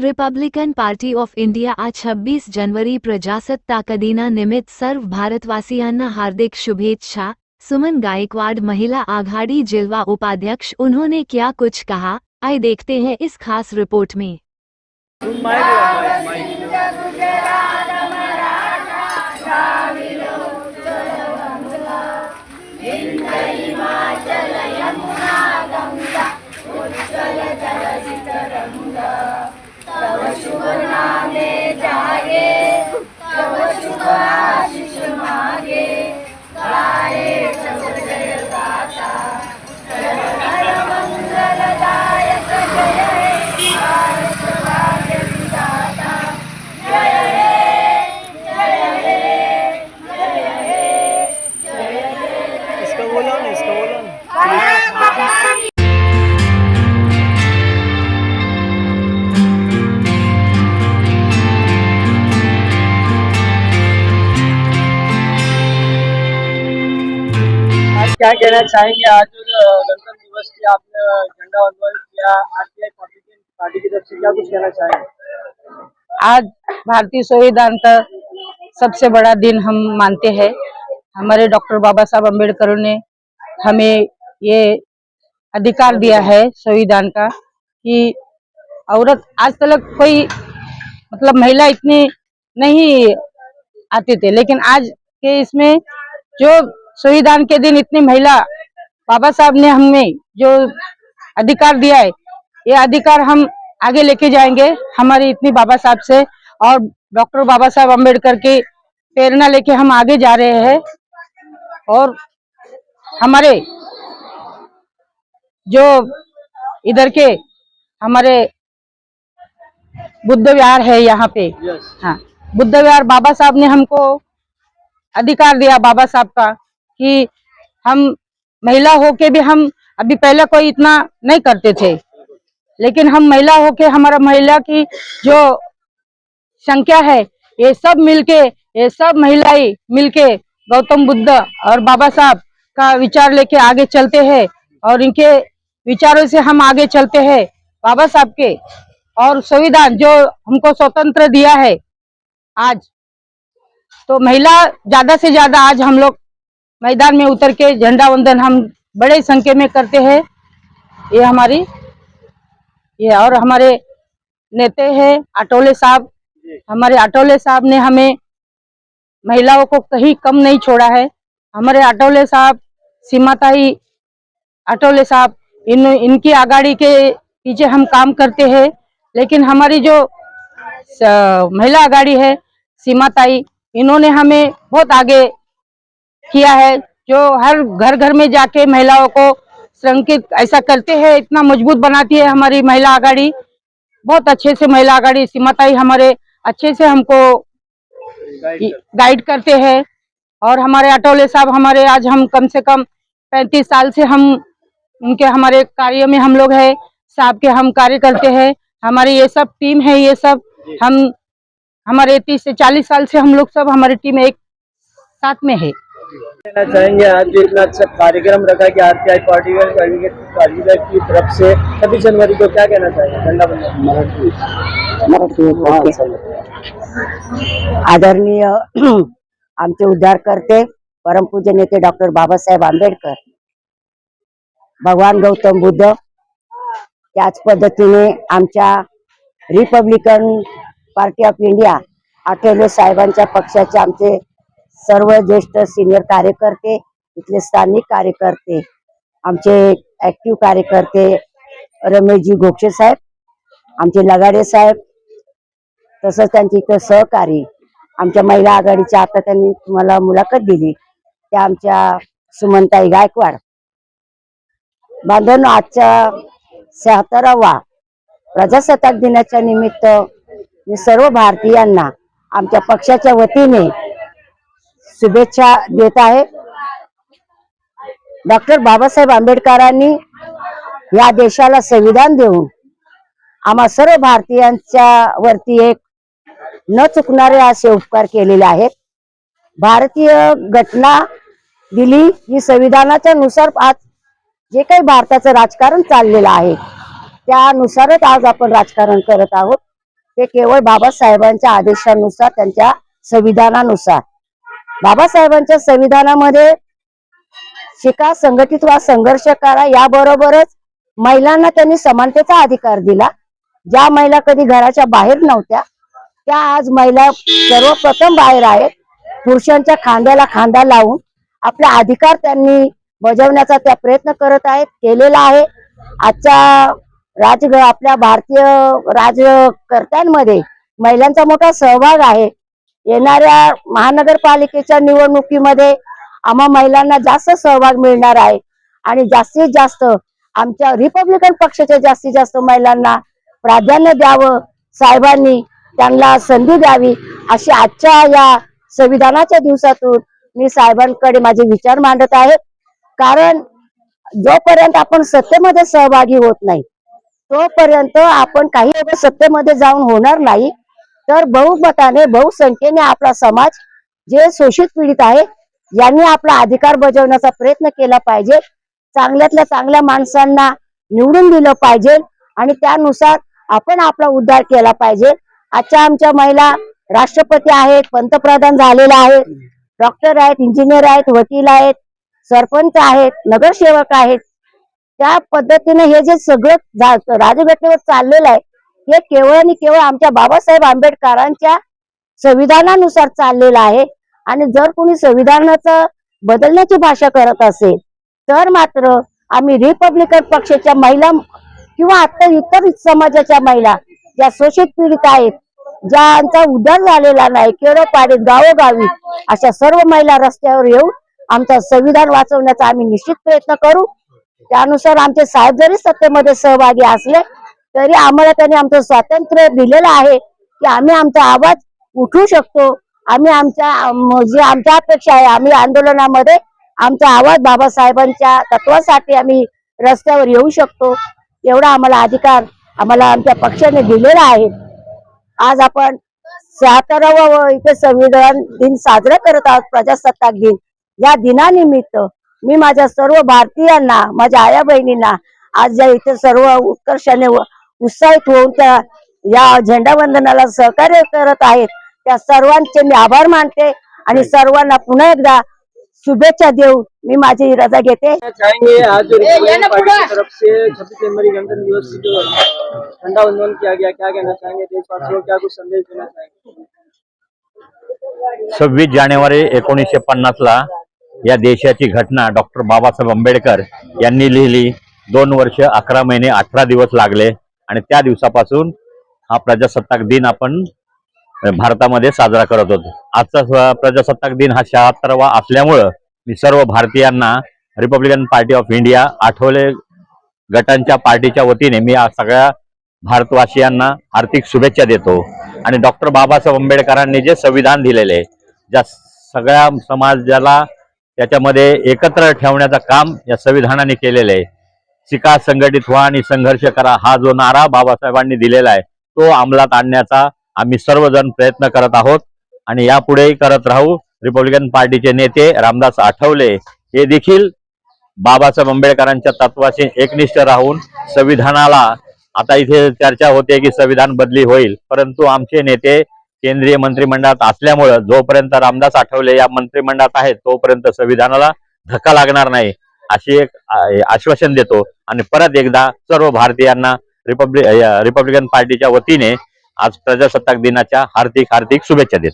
Republican party of India आज 26 January प्रजासत्ताक दिना निमित्त सर्व भारतवासियांना हार्दिक शुभेच्छा। सुमन गायकवाड़, महिला आघाड़ी जिलवा उपाध्यक्ष, उन्होंने क्या कुछ कहा? आई देखते हैं इस खास रिपोर्ट में। क्या कहना चाहेंगे? आज गणतंत्र दिवस की आपने झंडा वंदन किया, आरटीआई पार्टी की तरफ़ से क्या कुछ कहना चाहेंगे? आज भारतीय संविधान का सबसे बड़ा दिन हम मानते हैं। हमारे डॉक्टर बाबा साहब अंबेडकर ने हमें ये अधिकार दिया है संविधान का कि औरत आज तक कोई मतलब महिला इतनी नहीं आते थे, लेकिन आज के इसमें जो संविधान के दिन इतनी महिला बाबा साहब ने हमें जो अधिकार दिया है ये अधिकार हम आगे लेके जाएँगे हमारी इतनी बाबा साहब से और डॉक्टर बाबा साहब अंबेडकर की प्रेरणा लेके हम आगे जा रहे हैं और हमारे जो इधर के हमारे बुद्ध विहार है यहाँ पे हाँ बुद्ध विहार बाबा साहब ने हमको अधिकार दिया बाबा साहब का। कि हम महिला होके भी हम अभी पहले कोई इतना नहीं करते थे। लेकिन हम महिला होके, हमारा महिला की जो संख्या है, ये सब मिलके, ये सब महिलाएँ मिलके गौतम बुद्ध और बाबा साहब का विचार लेके आगे चलते हैं और इनके विचारों से हम आगे चलते हैं। बाबा साहब के और संविधान जो हमको स्वतंत्र दिया है आज। तो महिला ज़्यादा से ज़्यादा आज हम लोग मैदान में उतर के झंडा वंदन हम बड़े संख्या में करते हैं। ये हमारी ये और हमारे नेता है आटोले साहब। हमारे आटोले साहब ने हमें महिलाओं को कहीं कम नहीं छोड़ा है। हमारे आटोले साहब सीमाताई आटोले साहब इन इनकी आगाड़ी के पीछे हम काम करते हैं। लेकिन हमारी जो महिला आगाड़ी है सीमाताई इन्होंने हमें बहुत आगे किया है जो हर घर घर में जाके महिलाओं को संरक्षित ऐसा करते हैं इतना मज़बूत बनाती है हमारी महिला आगाड़ी बहुत अच्छे से महिला आगाड़ी सीमाताई हमारे अच्छे से हमको गाइड गाइड करते हैं। और हमारे अटोले साहब हमारे आज हम कम से कम पैंतीस साल से हम उनके हमारे कार्य में हम लोग है साहब के हम कार्य करते हैं। हमारी ये सब टीम है ये सब हम हमारे तीस से चालीस साल से हम लोग सब हमारी टीम एक साथ में है। कहना चाहेंगे आज जो इतना अच्छा कार्यक्रम रखा कि आरटीआई पार्टी पार्टी की तरफ से छब्बीस जनवरी को क्या कहना चाहेंगे? आदरणीय आमचे उद्धारकर्ते परमपूज्य नेते डॉक्टर बाबासाहेब आंबेडकर। भगवान गौतम बुद्ध त्याच पद्धतीने आमच्या Republican party of India Athawale साहेबांच्या पक्षाचे आमचे सर्व ज्येष्ठ सिनियर कार्यकर्ते इथले स्थानिक कार्यकर्ते आमचे ऍक्टिव्ह कार्यकर्ते रमेशजी गोक्षे साहेब आमचे लगाडे साहेब तसंच त्यांची इथं सहकारी आमच्या महिला आघाडीच्या आता त्यांनी तुम्हाला मुलाखत दिली त्या आमच्या सुमनताई गायकवाड. बांधवांनो आजच्या शहात्तरावा प्रजासत्ताक दिनाच्या निमित्त मी सर्व भारतीयांना आमच्या पक्षाच्या वतीने शुभेच्छा देत आहे. डॉक्टर बाबासाहेब आंबेडकरांनी या देशाला संविधान देऊन आम्हा सर्व भारतीयांच्या वरती एक न चुकणारे असे उपकार केलेले आहेत. भारतीय घटना दिली ही संविधानाच्या नुसार आज जे काही भारताचं राजकारण चाललेलं आहे त्यानुसारच आज आपण राजकारण करत आहोत. ते केवळ बाबासाहेबांच्या आदेशानुसार त्यांच्या संविधानानुसार. बाबासाहेबांच्या संविधानामध्ये शिका संघटित व्हा संघर्ष करा याबरोबरच महिलांना त्यांनी समानतेचा अधिकार दिला. ज्या महिला कधी घराच्या बाहेर नव्हत्या त्या आज महिला सर्वप्रथम बाहेर आहेत. पुरुषांच्या खांद्याला खांदा लावून आपला अधिकार त्यांनी बजावण्याचा त्या प्रयत्न करत आहेत केलेला आहे. आजच्या राज आपल्या भारतीय राजकर्त्यांमध्ये महिलांचा मोठा सहभाग आहे. येणाऱ्या महानगरपालिकेच्या निवडणुकीमध्ये आम्हा महिलांना जास्त सहभाग मिळणार आहे. आणि जास्तीत जास्त आमच्या रिपब्लिकन पक्षाच्या जास्तीत जास्त महिलांना प्राधान्य द्यावं. साहेबांनी त्यांना संधी द्यावी अशी आजच्या या संविधानाच्या दिवसातून मी साहेबांकडे माझे विचार मांडत आहे. कारण जोपर्यंत आपण सत्तेमध्ये सहभागी होत नाही तोपर्यंत आपण काही सत्तेमध्ये जाऊन होणार नाही. तर बहुमताने बहुसंख्येने आपला समाज जे शोषित पीडित आहे यांनी आपला अधिकार बजावण्याचा प्रयत्न केला पाहिजे. चांगल्यातल्या चांगल्या माणसांना निवडून दिलं पाहिजे आणि त्यानुसार आपण आपला उद्धार केला पाहिजे. आजच्या आमच्या महिला राष्ट्रपती आहेत पंतप्रधान झालेल्या आहेत डॉक्टर आहेत इंजिनियर आहेत वकील आहेत सरपंच आहेत नगरसेवक आहेत. त्या पद्धतीने हे जे सगळं जा- राजघटनेवर चाललेलं आहे हे केवळ आणि केवळ आमच्या बाबासाहेब आंबेडकरांच्या संविधानानुसार चाललेलं आहे. आणि जर कोणी संविधानाचं बदलण्याची भाषा करत असेल तर मात्र आम्ही रिपब्लिकन पक्षाच्या महिला किंवा आता इतर समाजाच्या महिला ज्या शोषित पीडित आहेत ज्यांचा उद्धार झालेला नाही खेडोपाडीत गावोगावी अशा सर्व महिला रस्त्यावर येऊन आमचा संविधान वाचवण्याचा आम्ही निश्चित प्रयत्न करू. त्यानुसार आमचे साहेब जरी सत्तेमध्ये सहभागी असले तरी आम्हाला त्यांनी आमचं स्वातंत्र्य दिलेलं आहे की आम्ही आमचा आवाज उठवू शकतो. आम्ही आमच्या जी जे आमच्या अपेक्षा आहे आम्ही आंदोलनामध्ये आमचा आवाज बाबासाहेबांच्या तत्वासाठी आम्ही रस्त्यावर येऊ शकतो. एवढा आम्हाला अधिकार आम्हाला आमच्या पक्षाने दिलेला आहे. आज आपण शहात्तरावा इथे संविधान दिन साजरा करत आहोत प्रजासत्ताक दिन. या दिनानिमित्त मी माझ्या सर्व भारतीयांना माझ्या आया बहिणींना आज ज्या इथे सर्व उत्कर्षाने व उत्साहित होऊन त्या या झेंडा वंदनाला सहकार्य करत आहेत. त्या सर्वांचे मी आभार मानते आणि सर्वांना पुन्हा एकदा शुभेच्छा देऊन मी माझी रजा घेते. कहना चाहेंगे आज जो रिपब्लिकन पार्टी की तरफ से छब्बीस जनवरी गणतंत्र दिवस की जो अ, झंडा वंदन किया गया क्या कहना चाहेंगे देशवासियों? को क्या कुछ संदेश देना चाहेंगे? सव्वीस जानेवारी एकोणीसशे पन्नास ला या देशाची घटना डॉक्टर बाबासाहेब आंबेडकर यांनी लिहिली. दोन वर्ष अकरा महिने अठरा दिवस लागले. आणि त्या दिवसापासून हा प्रजासत्ताक दिन आपण भारतामध्ये साजरा करत होतो. आजचा स- प्रजासत्ताक दिन हा शहात्तरवा असल्यामुळं मी सर्व भारतीयांना Republican party of India Athawale गटांच्या पार्टीच्या वतीने मी सगळ्या भारतवासियांना हार्दिक शुभेच्छा देतो. आणि डॉक्टर बाबासाहेब आंबेडकरांनी जे संविधान दिलेले आहे, ज्या सगळ्या समाजाला त्याच्यामध्ये एकत्र ठेवण्याचं काम या संविधानाने केलेलं आहे. शिका संघटित व्हा आणि संघर्ष करा. हा जो नारा बाबासाहेबांनी दिलेला आहे तो अंमलात आणण्याचा आम्ही सर्वजण प्रयत्न करत आहोत. आणि यापुढेही करत राहू. रिपब्लिकन पार्टीचे नेते रामदास आठवले हे देखील बाबासाहेब आंबेडकरांच्या तत्वाशी एकनिष्ठ राहून संविधानाला आता इथे चर्चा होते की संविधान बदली होईल परंतु आमचे नेते केंद्रीय मंत्रिमंडळात असल्यामुळं जोपर्यंत रामदास आठवले या मंत्रिमंडळात आहेत तोपर्यंत संविधानाला धक्का लागणार नाही. अशी एक आश्वासन देतो. आणि परत एकदा सर्व भारतीयांना रिपब्लिक रिपब्लिकन पार्टीच्या वतीने आज प्रजासत्ताक दिनाच्या हार्दिक हार्दिक शुभेच्छा देतो.